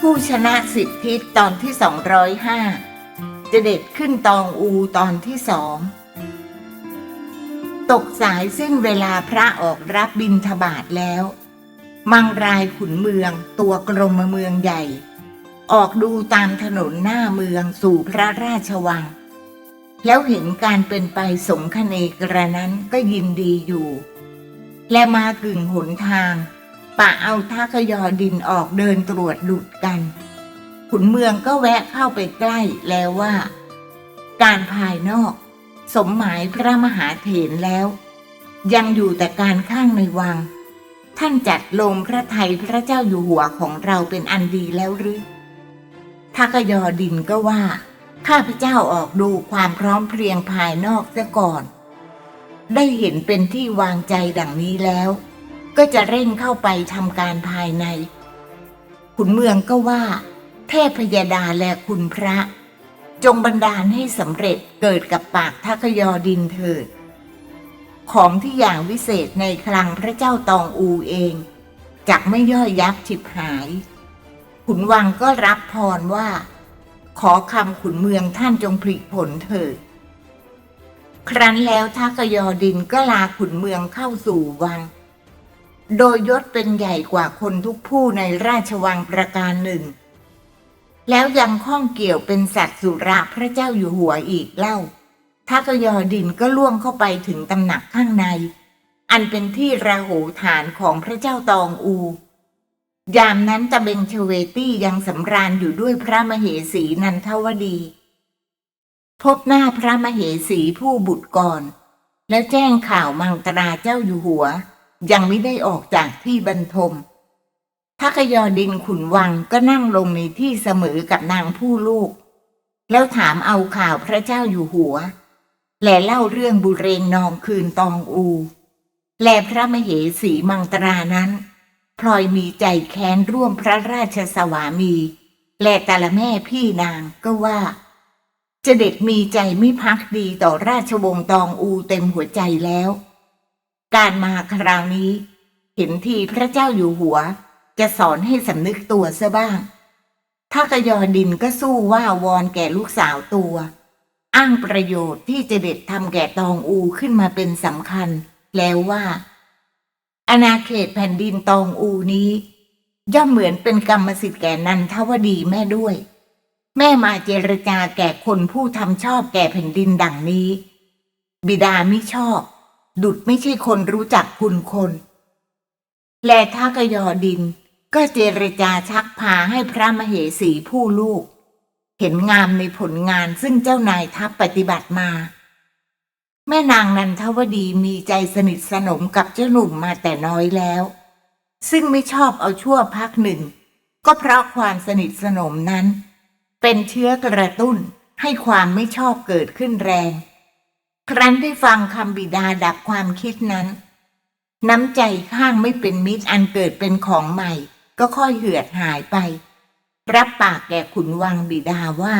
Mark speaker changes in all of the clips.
Speaker 1: ผู้ชนะสิบทิศตอนที่ 205 จะเด็ดขึ้นตองอูตอนที่สองตกสายสิ้นเวลาพระออกรับบินทบาทแล้ว มังรายขุนเมืองตัวกรมเมืองใหญ่ ออกดูตามถนนหน้าเมืองสู่พระราชวัง แล้วเห็นการเป็นไปสมคเนกระนั้นก็ยินดีอยู่ และมากึ่งหนทางปะเอาท่ากยอดินออกเดินตรวจดุดกัน ขุนเมืองก็แวะเข้าไปใกล้แล้วว่า การภายนอก สมหมายพระมหาเถรแล้ว ยังอยู่แต่การข้างในวัง ท่านจัดลงพระไทยพระเจ้าอยู่หัวของเราเป็นอันดีแล้วหรือทักยอดินก็ว่า ข้าพเจ้าออกดูความพร้อมเพรียงภายนอกซะก่อน ได้เห็นเป็นที่วางใจดังนี้แล้ว ก็จะเร่งเข้าไปทำการภายใน ขุนเมืองก็ว่า เทพพยดาและคุณพระ จงบันดาลให้สำเร็จเกิดกับปากทักยอดินเถิด ของที่อย่างวิเศษในคลังพระเจ้าตองอูเองจักไม่ย่อยยับฉิบหาย ขุนวังก็รับพรว่า ขอคำขุนเมืองท่านจงผลิผลเถิด ครั้นแล้วทักยอดินก็ลาขุนเมืองเข้าสู่วัง โดยยศเป็นใหญ่กว่าคนทุกผู้ในราชวังประการหนึ่ง แล้วยังข้องเกี่ยวเป็นสัตว์สุระพระเจ้าอยู่หัวอีกเล่าทักยอดินก็ล่วงเข้าไปถึงตำหนักข้างใน อันเป็นที่ระโหฐานของพระเจ้าตองอู ยามนั้นตะเบงเชเวตี้ยังสำราญอยู่ด้วยพระมเหสีนันทวดี พบหน้าพระมเหสีผู้บุตรก่อน แล้วแจ้งข่าวมังตราเจ้าอยู่หัว ยังไม่ได้ออกจากที่บรรทมทักยอดินขุนวังก็นั่งลงในที่เสมอกับนางผู้ลูก แล้วถามเอาข่าวพระเจ้าอยู่หัว และเล่าเรื่องบุเรงนองคืนตองอู และพระมเหสีมังตรานั้นพลอยมีใจแค้นร่วมพระราชสวามี และแต่ละแม่พี่นางก็ว่า จะเด็ดมีใจไม่พักดีต่อราชวงศ์ตองอูเต็มหัวใจแล้ว การมาคราวนี้ เห็นทีพระเจ้าอยู่หัว จะสอนให้สำนึกตัวซะบ้าง ถ้ากยอดินก็สู้ว่าวอนแก่ลูกสาวตัว อ้างประโยชน์ที่จะเด็ดทำแก่ตองอูขึ้นมาเป็นสำคัญ แล้วว่า อาณาเขตแผ่นดินตองอูนี้ ย่อมเหมือนเป็นกรรมสิทธิ์แก่นันทวดีแม่ด้วย แม่มาเจรจาแก่คนผู้ทำชอบแก่แผ่นดินดังนี้ บิดาไม่ชอบ ดุดไม่ใช่คนรู้จักคุณคน และท้ากยอดิน ก็เจรจาชักพาให้พระมเหสีผู้ลูก เห็นงามในผลงานซึ่งเจ้านายทัพปฏิบัติมา แม่นางนันทวดีมีใจสนิทสนมกับเจ้าหนุ่มมาแต่น้อยแล้ว ซึ่งไม่ชอบเอาชั่วพักหนึ่ง ก็เพราะความสนิทสนมนั้น เป็นเชื้อกระตุ้นให้ความไม่ชอบเกิดขึ้นแรง ครั้นได้ฟังคำบิดาดับความคิดนั้น น้ำใจข้างไม่เป็นมิตรอันเกิดเป็นของใหม่ ก็ค่อยเหือดหายไป รับปากแก่ขุนวังบิดาว่า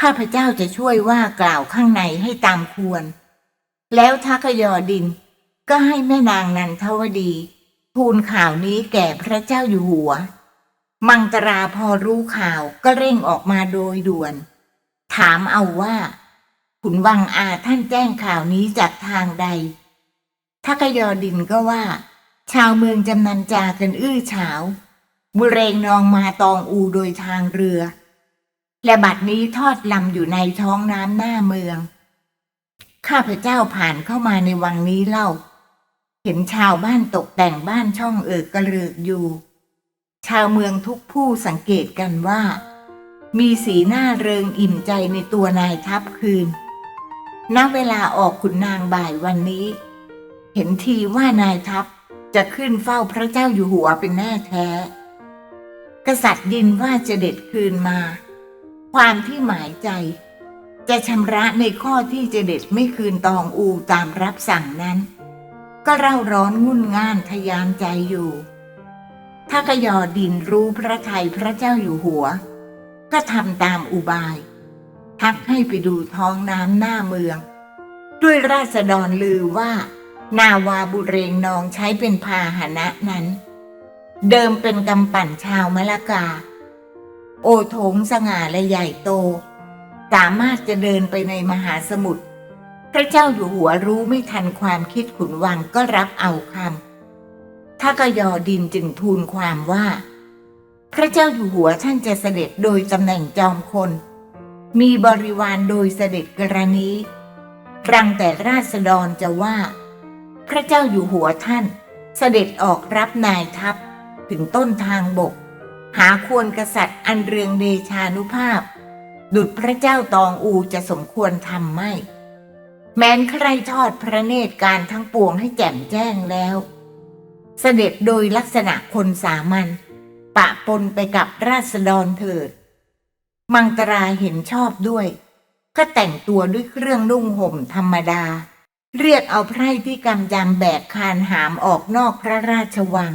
Speaker 1: ข้าพเจ้าจะช่วยว่ากล่าวข้างในให้ตามควร แล้วทักยอดิน ก็ให้แม่นางนันทวดี ทูลข่าวนี้แก่พระเจ้าอยู่หัว มังตราพอรู้ข่าวก็เร่งออกมาโดยด่วน ถามเอาว่า ขุนวังอาท่านแจ้งข่าวนี้จากทางใดทักยอดินก็ว่า ชาวเมืองจำนันจากันอื้อเฉาบุเรงนองมาตองอูโดยทางเรือ และบัดนี้ทอดลำอยู่ในท้องน้ำหน้าเมือง ข้าพเจ้าผ่านเข้ามาในวังนี้เล่า เห็นชาวบ้านตกแต่งบ้านช่องเอิกกระเริกอยู่ ชาวเมืองทุกผู้สังเกตกันว่า มีสีหน้าเริงอิ่มใจในตัวนายทัพคืน ณ เวลาออกขุนนางบ่ายวันนี้ เห็นทีว่านายทัพจะขึ้นเฝ้าพระเจ้าอยู่หัวเป็นแน่แท้ กษัตริย์ยินว่าจะเด็ดคืนมา ความที่หมายใจ จะชำระในข้อที่จะเด็ดไม่คืนตองอูตามรับสั่งนั้น ก็เร่าร้อนงุ่นง่านทะยานใจอยู่ ถ้ากยอดินรู้พระทัยพระเจ้าอยู่หัว ก็ทำตามอุบาย ทักให้ไปดูท้องน้ำหน้าเมือง ด้วยราษฎรลือว่า นาวาบุเรงนองใช้เป็นพาหนะนั้น เดิมเป็นกำปั่นชาวมะละกา โอโถงสง่าและใหญ่โต สามารถจะเดินไปในมหาสมุทรพระเจ้าอยู่หัวรู้ไม่ทันความคิดขุนวังก็รับเอาคำ ท้ากยอดินจึงทูลความว่า พระเจ้าอยู่หัวท่านจะเสด็จโดยตำแหน่งจอมคน มีบริวารโดยเสด็จกรณีรังแต่ราษฎรจะว่า พระเจ้าอยู่หัวท่าน เสด็จออกรับนายทัพถึงต้นทางบก หาควรกษัตริย์อันเรืองเดชานุภาพ ดุจพระเจ้าตองอูจะสมควรทำไม่ แม้นใครทอดพระเนตรการทั้งปวงให้แจ่มแจ้งแล้ว เสด็จโดยลักษณะคนสามัญปะปนไปกับราษฎรเถิด มังตราเห็นชอบด้วย ก็แต่งตัวด้วยเครื่องนุ่งห่มธรรมดา เรียกเอาไพร่ที่กำยำแบกคานหามออกนอกพระราชวัง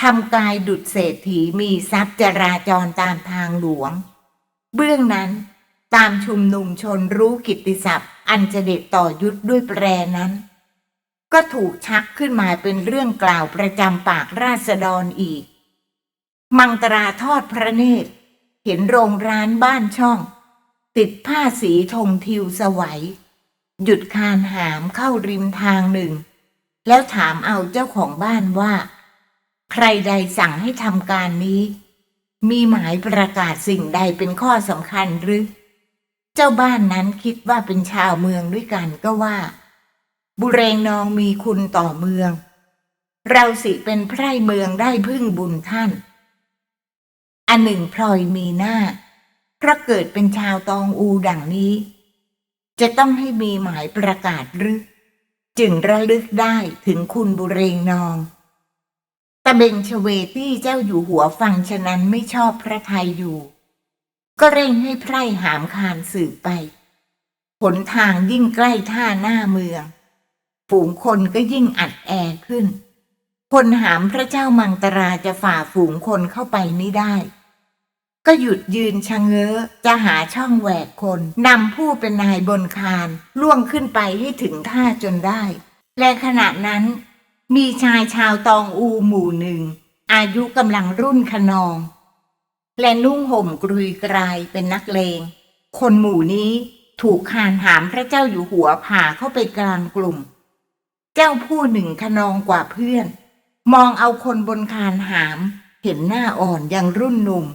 Speaker 1: ทำกายดุจเศรษฐีมีทรัพย์จราจรตามทางหลวง เบื้องนั้นตามชุมนุมชนรู้กิตติศัพท์ อันจะเด็ดต่อยุทธด้วยแปรนั้น ก็ถูกชักขึ้นมาเป็นเรื่องกล่าวประจำปากราษฎรอีก มังตราทอดพระเนตร เห็นโรงร้านบ้านช่อง ติดผ้าสีธงทิวสวัย หยุดคานหามเข้าริมทางหนึ่ง แล้วถามเอาเจ้าของบ้านว่า ใครใดสั่งให้ทำการนี้ มีหมายประกาศสิ่งใดเป็นข้อสำคัญหรือ เจ้าบ้านนั้นคิดว่าเป็นชาวเมืองด้วยกันก็ว่า บุเรงนองมีคุณต่อเมือง เราสิเป็นไพร่เมืองได้พึ่งบุญท่าน อันหนึ่งพลอยมีหน้าเพราะเกิดเป็นชาวตองอูดังนี้ จะต้องให้มีหมายประกาศหรือจึงระลึกได้ถึงคุณบุเรงนองตะเบงชเวตี้เจ้าอยู่หัวฟังฉะนั้นไม่ชอบพระไทยอยู่ ก็เร่งให้ไพร่หามคานสืบไป ผลทางยิ่งใกล้ท่าหน้าเมือง ฝูงคนก็ยิ่งอัดแอขึ้น คนหามพระเจ้ามังตราจะฝ่าฝูงคนเข้าไปไม่ได้ ก็หยุดยืนชะเง้อจะหาช่องแหวกคนนำผู้เป็นนายบนคานล่วงขึ้นไปให้ถึงท่าจนได้ และขณะนั้น มีชายชาวตองอูหมู่หนึ่ง อายุกำลังรุ่นขนอง และนุ่งห่มกรุยกรายเป็นนักเลง คนหมู่นี้ถูกคานหามพระเจ้าอยู่หัวผ่าเข้าไปกลางกลุ่ม เจ้าผู้หนึ่งขนองกว่าเพื่อน มองเอาคนบนคานหาม เห็นหน้าอ่อนยังรุ่นหนุ่ม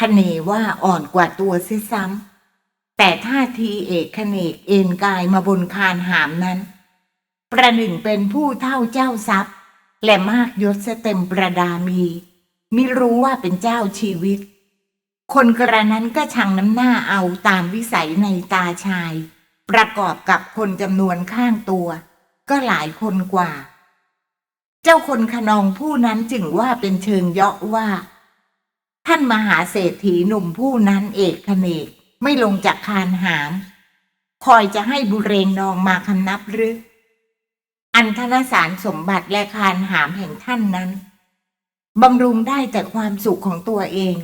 Speaker 1: คเนว่าอ่อนกว่าตัวเสียซ้ำแต่ท่าทีเอกขเนกเอ็นกายมาบนคานหามนั้น ประหนึ่งเป็นผู้เท่าเจ้าทรัพย์ และมากยศเสเต็มประดามีมิรู้ว่าเป็นเจ้าชีวิต คนกระนั้นก็ชังน้ำหน้าเอาตามวิสัยในตาชาย ประกอบกับคนจำนวนข้างตัว ก็หลายคนกว่า เจ้าคนขนองผู้นั้นจึงว่าเป็นเชิงเยาะว่า ท่านมหาเศรษฐีหนุ่มผู้นั้นเอกขเนกไม่ลงจากคานหาม คอยจะให้บุเรงนองมาคำนับหรือ อันธนสารสมบัติและคานหามแห่งท่านนั้นบำรุงได้แต่ความสุขของตัวเอง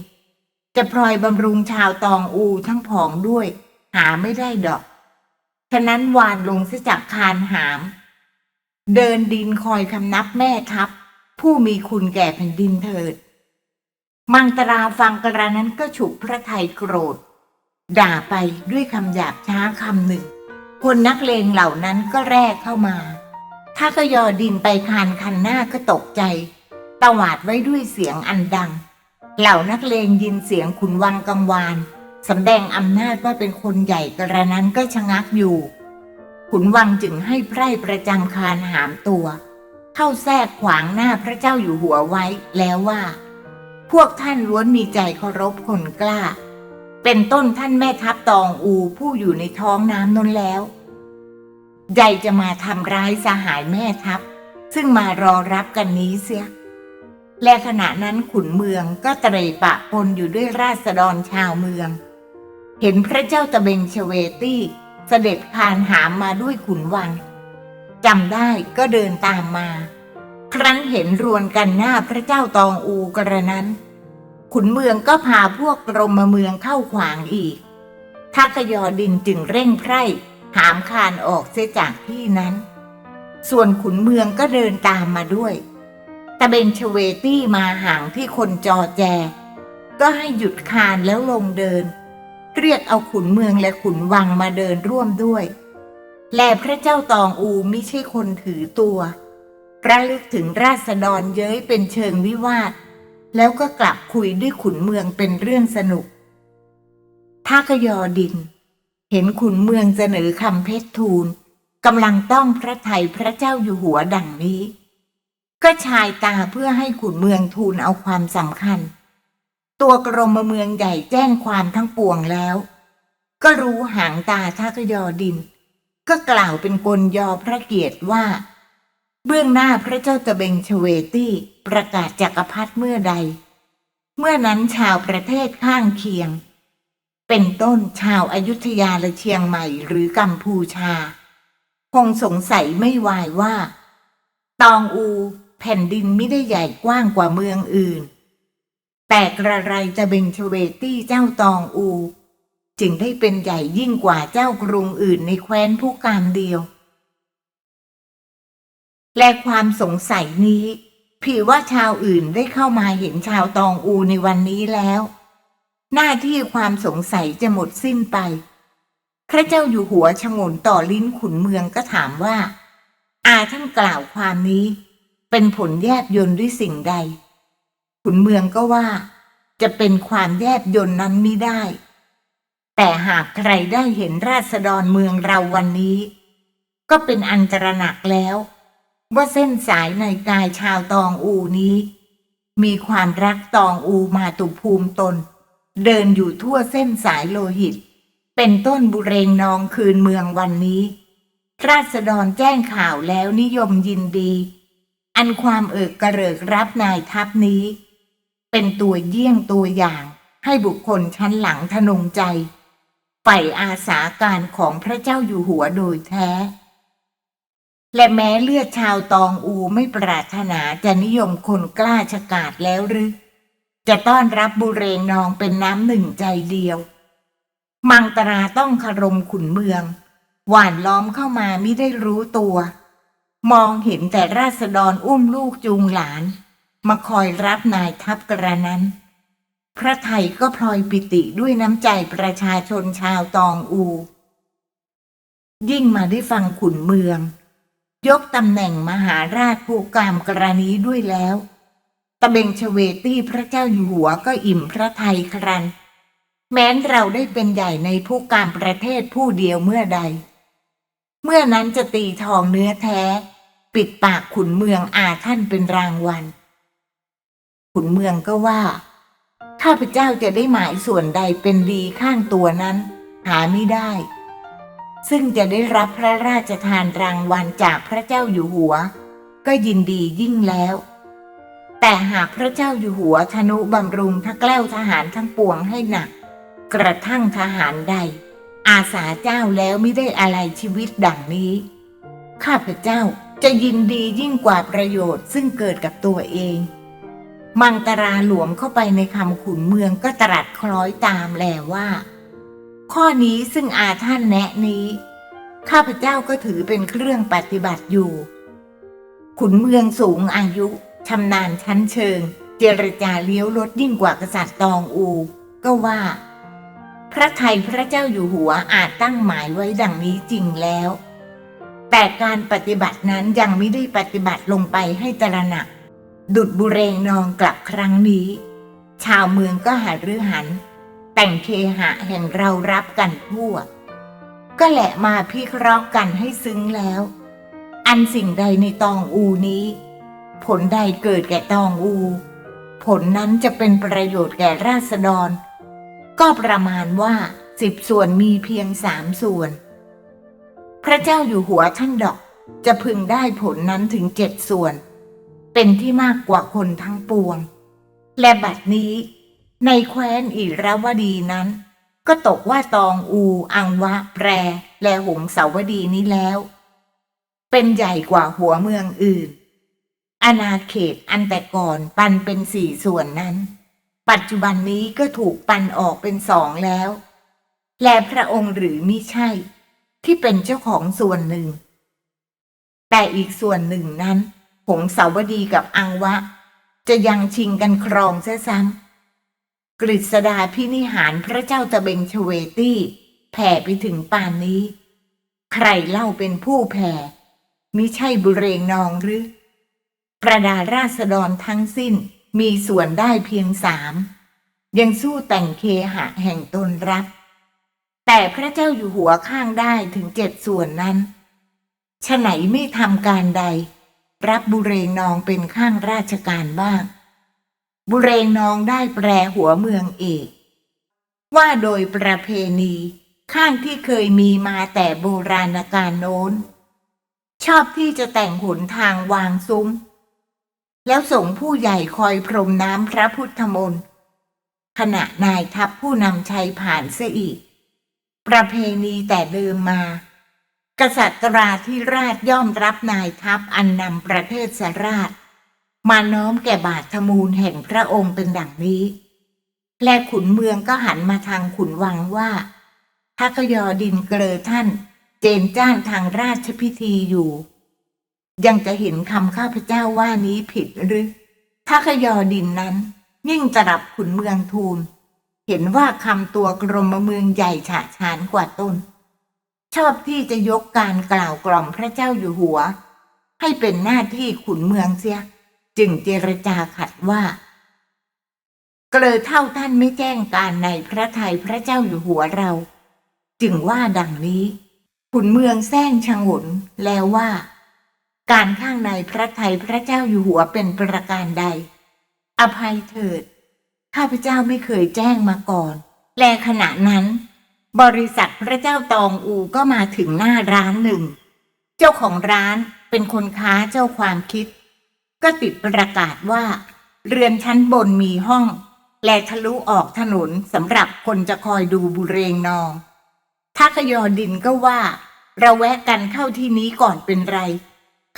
Speaker 1: จะพลอยบำรุงชาวตองอูทั้งผองด้วย หาไม่ได้ดอก ฉะนั้นวานลงเสจากคานหาม เดินดินคอยคำนับแม่ทัพ ผู้มีคุณแก่แผ่นดินเถิด มังตราฟังกระนั้นก็ฉุกพระไทยโกรธ ด่าไปด้วยคำหยาบช้าคำหนึ่ง คนนักเลงเหล่านั้นก็แรกเข้ามา ถ้าก็ยอดินไปคานคันหน้าก็ตกใจตวาดไว้ด้วยเสียงอันดัง เหล่านักเลงยินเสียงขุนวังกังวานสำแดงอำนาจว่าเป็นคนใหญ่กระนั้นก็ชะงักอยู่ ขุนวังจึงให้ไพร่ประจำคานหามตัว เข้าแทรกขวางหน้าพระเจ้าอยู่หัวไว้แล้วว่า พวกท่านล้วนมีใจเคารพคนกล้า เป็นต้นท่านแม่ทัพตองอูผู้อยู่ในท้องน้ำนนแล้วใหญ่จะมาทำร้ายสหายแม่ทัพ ซึ่งมารอรับกันนี้เสีย และขณะนั้นขุนเมืองก็เตรปะปนอยู่ด้วยราษฎรชาวเมือง เห็นพระเจ้าตะเบงชเวตี้ เสด็จคานหามมาด้วยขุนวังจำได้ก็เดินตามมา ครั้นเห็นรวนกันหน้าพระเจ้าตองอูกระนั้น ขุนเมืองก็พาพวกกรมเมืองเข้าขวางอีกทักยอดินจึงเร่งไพร่หามคานออกเสียจากที่นั้น ส่วนขุนเมืองก็เดินตามมาด้วยตะเบนชเวตี้มาห่างที่คนจอแจ ก็ให้หยุดคานแล้วลงเดิน เรียกเอาขุนเมืองและขุนวังมาเดินร่วมด้วย และพระเจ้าตองอูไม่ใช่คนถือตัว ระลึกถึงราษฎรเย้ยเป็นเชิงวิวาท แล้วก็กลับคุยด้วยขุนเมืองเป็นเรื่องสนุกท่ากยอดิน เห็นขุนเมืองเสนอคำเพชรทูลกำลังต้องพระไทยพระเจ้าอยู่หัวดังนี้ ก็ชายตาเพื่อให้ขุนเมืองทูลเอาความสำคัญ ตัวกรมเมืองใหญ่แจ้งความทั้งปวงแล้ว ก็รู้หางตาท่ากยอดิน ก็กล่าวเป็นกลยอพระเกียรติว่า เบื้องหน้าพระเจ้าตะเบงชเวตี้ประกาศจักรพรรดิเมื่อใด เมื่อนั้นชาวประเทศข้างเคียง เป็นต้นชาวอายุทยาและเชียงใหม่หรือกัมพูชา คงสงสัยไม่วายว่า ตองอูแผ่นดินไม่ได้ใหญ่กว้างกว่าเมืองอื่น แต่กระไรจะเบงชเวตี้เจ้าตองอู จึงได้เป็นใหญ่ยิ่งกว่าเจ้ากรุงอื่นในแคว้นผู้การเดียว และความสงสัยนี้ผีว่าชาวอื่นได้เข้ามาเห็นชาวตองอูในวันนี้แล้ว หน้าที่ความสงสัยจะหมดสิ้นไป พระเจ้าอยู่หัวชงนต่อลิ้นขุนเมืองก็ถามว่า อาท่านกล่าวความนี้ เป็นผลแยบยนต์ด้วยสิ่งใด ขุนเมืองก็ว่า จะเป็นความแยบยนต์นั้นไม่ได้ แต่หากใครได้เห็นราษฎรเมืองเราวันนี้ ก็เป็นอันตรหนักแล้ว ว่าเส้นสายในกายชาวตองอูนี้ มีความรักตองอูมาตุภูมิตน เดินอยู่ทั่วเส้นสายโลหิต เป็นต้นบุเรงนองคืนเมืองวันนี้ ราษฎรแจ้งข่าวแล้วนิยมยินดี อันความเอิกกระเริกรับนายทัพนี้ เป็นตัวเยี่ยงตัวอย่างให้บุคคลชั้นหลังทนงใจใฝ่อาสาการของพระเจ้าอยู่หัวโดยแท้ และแม้เลือดชาวตองอูไม่ปรารถนาจะนิยมคนกล้าชะกาดแล้วหรือ จะต้อนรับบุเรงนองเป็นน้ำหนึ่งใจเดียว มังตราต้องคารมขุนเมือง หวานล้อมเข้ามาไม่ได้รู้ตัว มองเห็นแต่ราษฎรอุ้มลูกจูงหลาน มาคอยรับนายทัพกระนั้น พระไทยก็พลอยปิติด้วยน้ำใจประชาชนชาวตองอู ยิ่งมาได้ฟังขุนเมือง ยกตำแหน่งมหาราชผู้กามกรณีด้วยแล้วตะเบงชเวตี้พระเจ้าอยู่หัวก็อิ่มพระไทยครัน แม้นเราได้เป็นใหญ่ในผู้การประเทศผู้เดียวเมื่อใด เมื่อนั้นจะตีทองเนื้อแท้ ปิดปากขุนเมืองอาท่านเป็นรางวัล ขุนเมืองก็ว่า ข้าพเจ้าจะได้หมายส่วนใดเป็นดีข้างตัวนั้น หาไม่ได้ ซึ่งจะได้รับพระราชทานรางวัลจากพระเจ้าอยู่หัว ก็ยินดียิ่งแล้ว แต่หากพระเจ้าอยู่หัวธนุบำรุงทักแกล้วทหารทั้งปวงให้หนัก กระทั่งทหารใด อาสาเจ้าแล้วไม่ได้อะไรชีวิตดังนี้ ข้าพเจ้าจะยินดียิ่งกว่าประโยชน์ซึ่งเกิดกับตัวเอง มังตราหลวมเข้าไปในคำขุนเมืองก็ตรัสคล้อยตามแลว่า ข้อนี้ซึ่งอาท่านแนะนี้ ข้าพเจ้าก็ถือเป็นเครื่องปฏิบัติอยู่ ขุนเมืองสูงอายุชำนาญชั้นเชิง เจรจาเลี้ยวรถยิ่งกว่ากษัตริย์ตองอู ก็ว่า พระไทยพระเจ้าอยู่หัวอาจตั้งหมายไว้ดังนี้จริงแล้ว แต่การปฏิบัตินั้นยังไม่ได้ปฏิบัติลงไปให้ตระหนัก ดุดบุเรงนองกลับครั้งนี้ ชาวเมืองก็หารือหัน แต่งเคหะแห่งเรารับกันทั่ว ก็แหละมาพิเคราะห์กันให้ซึ้งแล้ว อันสิ่งใดในตองอูนี้ ผลใดเกิดแก่ตองอู ผลนั้นจะเป็นประโยชน์แก่ราษฎร ก็ประมาณว่าสิบส่วนมีเพียงสามส่วน พระเจ้าอยู่หัวท่านดอกจะพึงได้ผลนั้นถึงเจ็ดส่วน เป็นที่มากกว่าคนทั้งปวง และบัดนี้ ในแคว้นอิราวดีนั้น ก็ตกว่าตองอูอังวะแปร และหงสาวดีนี้แล้ว เป็นใหญ่กว่าหัวเมืองอื่น อาณาเขตอันแต่ก่อนปันเป็นสี่ส่วนนั้น ปัจจุบันนี้ก็ถูกปันออกเป็นสองแล้ว และพระองค์หรือมิใช่ ที่เป็นเจ้าของส่วนหนึ่ง แต่อีกส่วนหนึ่งนั้น งสาวดีกับอังวะ จะยังชิงกันครองเสียซ้ำกฤษดาพินิหารพระเจ้าตะเบงชเวตี้แผ่ไปถึงป่านนี้ ใครเล่าเป็นผู้แผ่มิใช่บุเรงนองหรือ ประดาราษฎรทั้งสิ้นมีส่วนได้เพียงสามยังสู้แต่งเคหะแห่งตนรับ แต่พระเจ้าอยู่หัวข้างได้ถึงเจ็ดส่วนนั้นฉะไหนไม่ทำการใด รับบุเรงนองเป็นข้างราชการบ้าง บุเรงนองได้แปรหัวเมืองเอก ว่าโดยประเพณีข้างที่เคยมีมาแต่โบราณกาลโน้น ชอบที่จะแต่งหนทางวางซุ้ม แล้วส่งผู้ใหญ่คอยพรมน้ำพระพุทธมนต์ขณะนายทัพผู้นำชัยผ่านเสียอีก ประเพณีแต่เดิมมา กษัตราที่ราชย่อมรับนายทัพอันนำประเทศสราช มาน้อมแก่บาทธมูลแห่งพระองค์เป็นดังนี้ และขุนเมืองก็หันมาทางขุนวังว่าทักยอดินเกลอท่าน เจนจ้านทางราชพิธีอยู่ ยังจะเห็นคำข้าพเจ้าว่านี้ผิดหรือทักยอดินนั้นยิ่งจะรับขุนเมืองทูล เห็นว่าคำตัวกรมเมืองใหญ่ฉะฉานกว่าต้น ชอบที่จะยกการกล่าวกล่อมพระเจ้าอยู่หัว ให้เป็นหน้าที่ขุนเมืองเสีย จึงเจรจาขัดว่า เกลอเท่าท่านไม่แจ้งการในพระทัยพระเจ้าอยู่หัวเรา จึงว่าดังนี้ ขุนเมืองแซงชงนแล้วว่า การข้างในพระทัยพระเจ้าอยู่หัวเป็นประการใด อภัยเถิด ข้าพเจ้าไม่เคยแจ้งมาก่อน และขณะนั้น บริษัทพระเจ้าตองอูก็มาถึงหน้าร้านหนึ่ง เจ้าของร้านเป็นคนค้าเจ้าความคิด ก็ติดประกาศว่า เรือนชั้นบนมีห้อง และทะลุออกถนนสำหรับคนจะคอยดูบุเรงนองทักยอดินก็ว่า เราแวะกันเข้าที่นี้ก่อนเป็นไร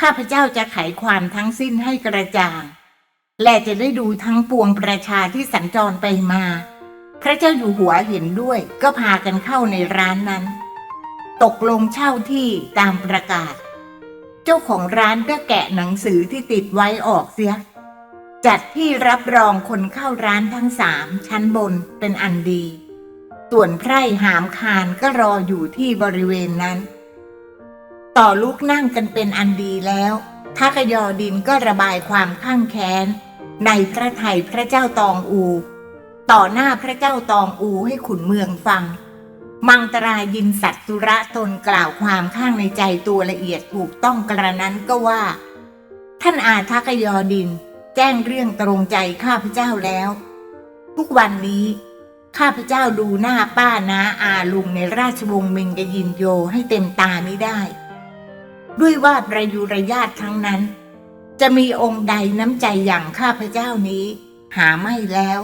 Speaker 1: ข้าพเจ้าจะไขความทั้งสิ้นให้กระจ่าง และจะได้ดูทั้งปวงประชาที่สัญจรไปมา พระเจ้าอยู่หัวเห็นด้วยก็พากันเข้าในร้านนั้น ตกลงเช่าที่ตามประกาศ เจ้าของร้านก็แกะหนังสือที่ติดไว้ออกเสีย จัดที่รับรองคนเข้าร้านทั้งสามชั้นบนเป็นอันดี ส่วนไพร่หามคานก็รออยู่ที่บริเวณนั้น ต่อลุกนั่งกันเป็นอันดีแล้วทักยอดินก็ระบายความข้างแค้นในพระไทยพระเจ้าตองอู ต่อหน้าพระเจ้าตองอูให้ขุนเมืองฟัง มังตรายินสัตตุระตนกล่าวความข้างในใจตัวละเอียดถูกต้องกระนั้นก็ว่า ท่านอาทักยอดิน แจ้งเรื่องตรงใจข้าพเจ้าแล้ว ทุกวันนี้ข้าพเจ้าดูหน้าป้าน้าอาลุงในราชวงศ์เมงกยินโยให้เต็มตาไม่ได้ ด้วยว่าประยุรญาติทั้งนั้น จะมีองค์ใดน้ำใจอย่างข้าพเจ้านี้ หาไม่แล้ว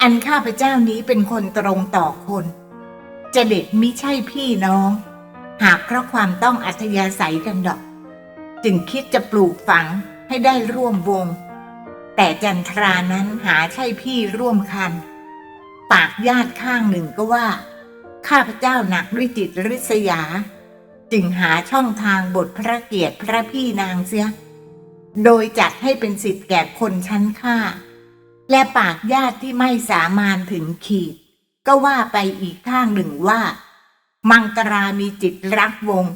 Speaker 1: อันข้าพเจ้านี้เป็นคนตรงต่อคนจะเด็ดมิใช่พี่น้อง หากเพราะความต้องอัธยาศัยกันดอก จึงคิดจะปลูกฝังให้ได้ร่วมวง แต่จันทรานั้นหาใช่พี่ร่วมคัน ปากญาติข้างหนึ่งก็ว่า ข้าพเจ้าหนักด้วยจิตริษยา จึงหาช่องทางบทพระเกียรติพระพี่นางเสีย โดยจัดให้เป็นสิทธิ์แก่คนชั้นข้า และปากญาติที่ไม่สามานถึงขีด ก็ว่าไปอีกข้างหนึ่งว่า มังตรามีจิตรักวง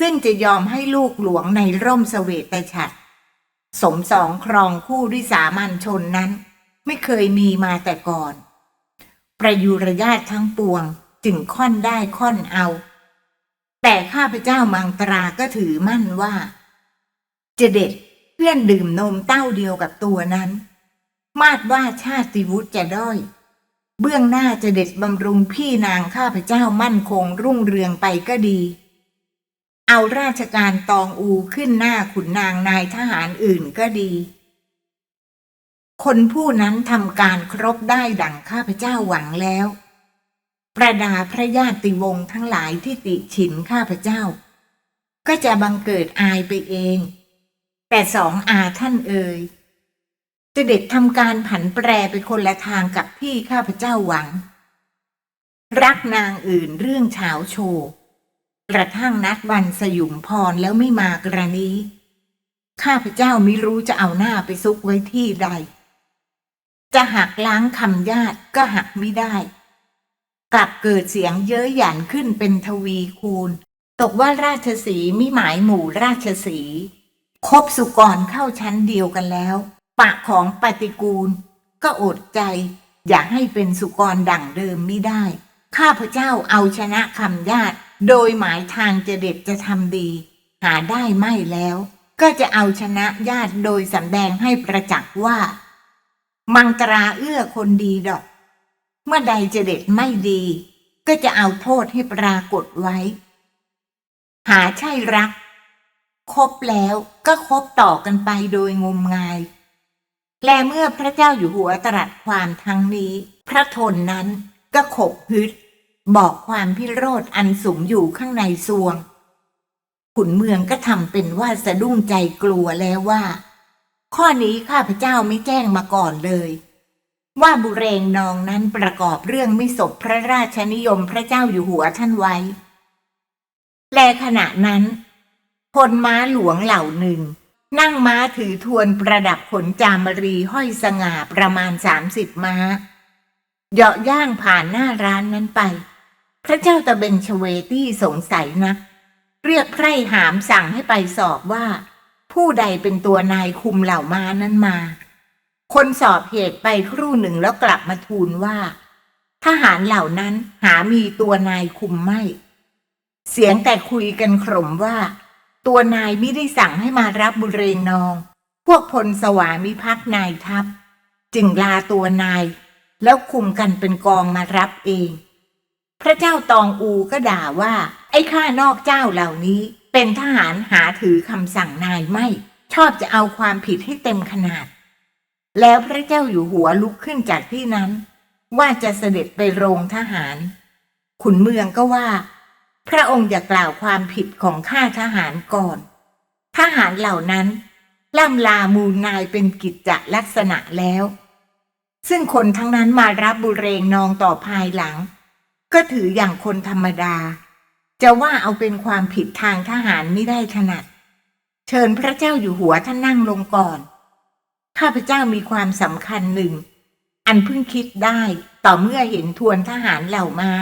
Speaker 1: ซึ่งจะยอมให้ลูกหลวงในร่มเสวตฉัตรสมสองครองคู่ด้วยสามัญชนนั้น ไม่เคยมีมาแต่ก่อน ประยุรญาติทั้งปวงจึงค่อนได้ค่อนเอา แต่ข้าพเจ้ามังตราก็ถือมั่นว่า จะเด็ดเพื่อนดื่มนมเต้าเดียวกับตัวนั้น มาดว่าชาติวุฒิจะด้อย เบื้องหน้าจะเด็ดบำรุงพี่นางข้าพเจ้ามั่นคงรุ่งเรืองไปก็ดี เอาราชการตองอูขึ้นหน้าขุนนางนายทหารอื่นก็ดี คนผู้นั้นทำการครบได้ดังข้าพเจ้าหวังแล้ว ประดาพระญาติวงศ์ทั้งหลายที่ติฉินข้าพเจ้า ก็จะบังเกิดอายไปเอง แต่สองอาท่านเอ่ย จะเด็ดทำการผันแปรไปคนละทางกับที่ข้าพเจ้าหวัง รักนางอื่นเรื่องเฉาโชว์กระทั่งนัดวันสยุมพรแล้วไม่มากระนี้ ข้าพเจ้าไมิรู้จะเอาหน้าไปซุกไว้ที่ใด จะหักล้างคำญาติก็หักไม่ได้ กลับเกิดเสียงเย้ยหยันขึ้นเป็นทวีคูณ ตกว่าราชสีมิหมายหมู่ราชสีคบสุกรเข้าชั้นเดียวกันแล้ว ปากของปฏิกูล ก็อดใจอยากให้เป็นสุกรดั่งเดิมไม่ได้ ข้าพเจ้าเอาชนะคำญาติ โดยหมายทางจะเด็ดจะทำดี หาได้ไม่แล้ว ก็จะเอาชนะญาติโดยสำแดงให้ประจักษ์ว่า มังตราเอื้อคนดีดอก เมื่อใดจะเด็ดไม่ดี ก็จะเอาโทษให้ปรากฏไว้ หาใช่รักคบแล้วก็คบต่อกันไปโดยงมงาย และเมื่อพระเจ้าอยู่หัวตรัสความทั้งนี้ พระทนนั้นก็ขบฮึดบอกความพิโรธอันสุมอยู่ข้างในซวง ขุนเมืองก็ทำเป็นว่าสะดุ้งใจกลัวแล้วว่า ข้อนี้ข้าพเจ้าไม่แจ้งมาก่อนเลย ว่าบุเรงนองนั้นประกอบเรื่องไม่สบพระราชนิยมพระเจ้าอยู่หัวท่านไว้ แลขณะนั้นพลม้าหลวงเหล่าหนึ่ง นั่งม้าถือทวนประดับขนจามรีห้อยสง่าประมาณสามสิบม้าเหยาะย่างผ่านหน้าร้านนั้นไป พระเจ้าตะเบงชเวตี้สงสัยนะเรียกไพร่หามสั่งให้ไปสอบว่า ผู้ใดเป็นตัวนายคุมเหล่าม้านั้นมา คนสอบเหตุไปครู่หนึ่งแล้วกลับมาทูลว่า ทหารเหล่านั้นหามีตัวนายคุมไม่ เสียงแต่คุยกันขร่มว่า ตัวนายไม่ได้สั่งให้มารับบุเรงนอง พวกพลสวามิภักดิ์นายทัพ จึงลาตัวนาย แล้วคุมกันเป็นกองมารับเอง พระเจ้าตองอูก็ด่าว่า ไอ้ข้านอกเจ้าเหล่านี้เป็นทหารหาถือคำสั่งนายไม่ ชอบจะเอาความผิดให้เต็มขนาด แล้วพระเจ้าอยู่หัวลุกขึ้นจากที่นั้น ว่าจะเสด็จไปโรงทหาร ขุนเมืองก็ว่า พระองค์อย่ากล่าวความผิดของข้าทหารก่อน ทหารเหล่านั้นล่ำลามูลนายเป็นกิจจลักษณะแล้ว ซึ่งคนทั้งนั้นมารับบุเรงนองต่อภายหลัง ก็ถืออย่างคนธรรมดา จะว่าเอาเป็นความผิดทางทหารไม่ได้ถนัด เชิญพระเจ้าอยู่หัวท่านนั่งลงก่อน ข้าพเจ้ามีความสำคัญหนึ่ง อันเพิ่งคิดได้ต่อเมื่อเห็นทวนทหารเหล่าม้า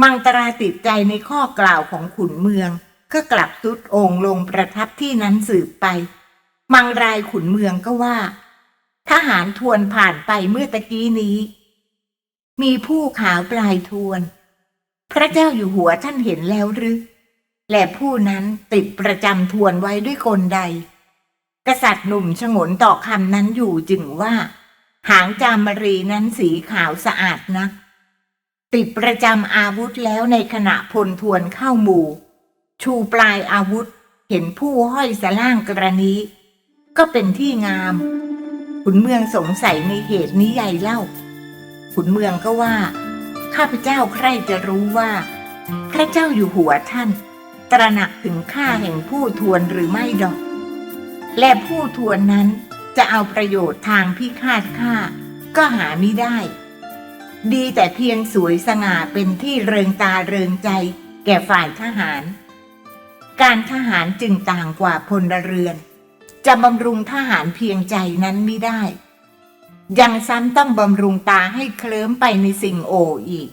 Speaker 1: มังตราติดใจในข้อกล่าวของขุนเมือง ก็กลับตุดองค์ลงประทับที่นั้นสืบไป มังรายขุนเมืองก็ว่า ทหารทวนผ่านไปเมื่อตะกี้นี้ มีผู้ขาวปลายทวน พระเจ้าอยู่หัวท่านเห็นแล้วหรือและผู้นั้นติดประจำทวนไว้ด้วยกลใด กษัตริย์หนุ่มฉงนต่อคำนั้นอยู่จึงว่า หางจามรีนั้นสีขาวสะอาดนะ ติดประจำอาวุธแล้วในขณะพลทวนเข้าหมู่ ชูปลายอาวุธเห็นผู้ห้อยสล่างกระนี้ก็เป็นที่งาม ขุนเมืองสงสัยในเหตุนี้ใหญ่เล่า ขุนเมืองก็ว่า ข้าพเจ้าใครจะรู้ว่า พระเจ้าอยู่หัวท่าน ตระหนักถึงค่าแห่งผู้ทวนหรือไม่ดอก และผู้ทวนนั้นจะเอาประโยชน์ทางพิฆาตข้าก็หาไม่ได้ ดีแต่เพียงสวยสง่าเป็นที่เริงตาเริงใจ แก่ฝ่ายทหาร การทหารจึงต่างกว่าพลเรือน จะบำรุงทหารเพียงใจนั้นไม่ได้ ยังซ้ำต้องบำรุงตาให้เคลิ้มไปในสิ่งโออีก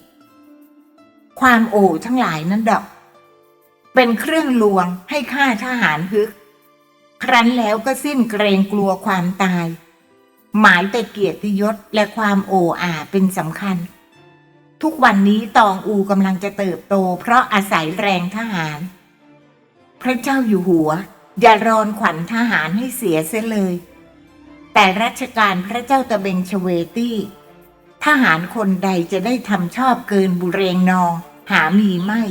Speaker 1: ความโอทั้งหลายนั้นดอก เป็นเครื่องลวงให้ข้าทหารฮึก ครั้นแล้วก็สิ้นเกรงกลัวความตาย หมายแต่เกียรติยศและความโอ้อาเป็นสำคัญ ทุกวันนี้ตองอูกำลังจะเติบโต เพราะอาศัยแรงทหาร พระเจ้าอยู่หัว อย่ารอนขวัญทหารให้เสียเสียเลย แต่รัชกาลพระเจ้าตะเบงชเวตี้ ทหารคนใดจะได้ทำชอบเกินบุเรงนองหามีไม่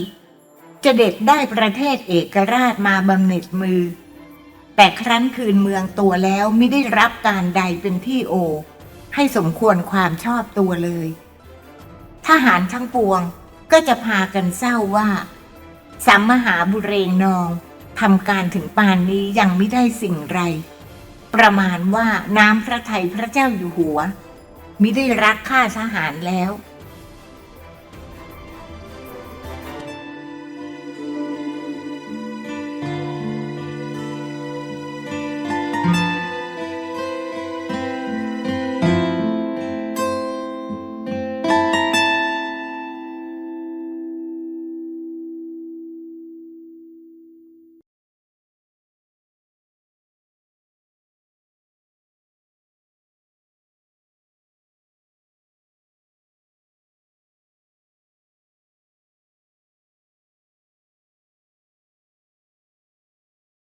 Speaker 1: จะเด็ดได้ประเทศเอกราชมาบำเหน็จมือ แต่ครั้นคืนเมืองตัวแล้วไม่ได้รับการใดเป็นที่โอ ให้สมควรความชอบตัวเลย ทหารทั้งปวงก็จะพากันเศร้าว่าสามมหาบุเรงนองทำการถึงปานนี้ยังไม่ได้สิ่งไร ประมาณว่าน้ำพระทัยพระเจ้าอยู่หัวมิได้รักข้าทหารแล้ว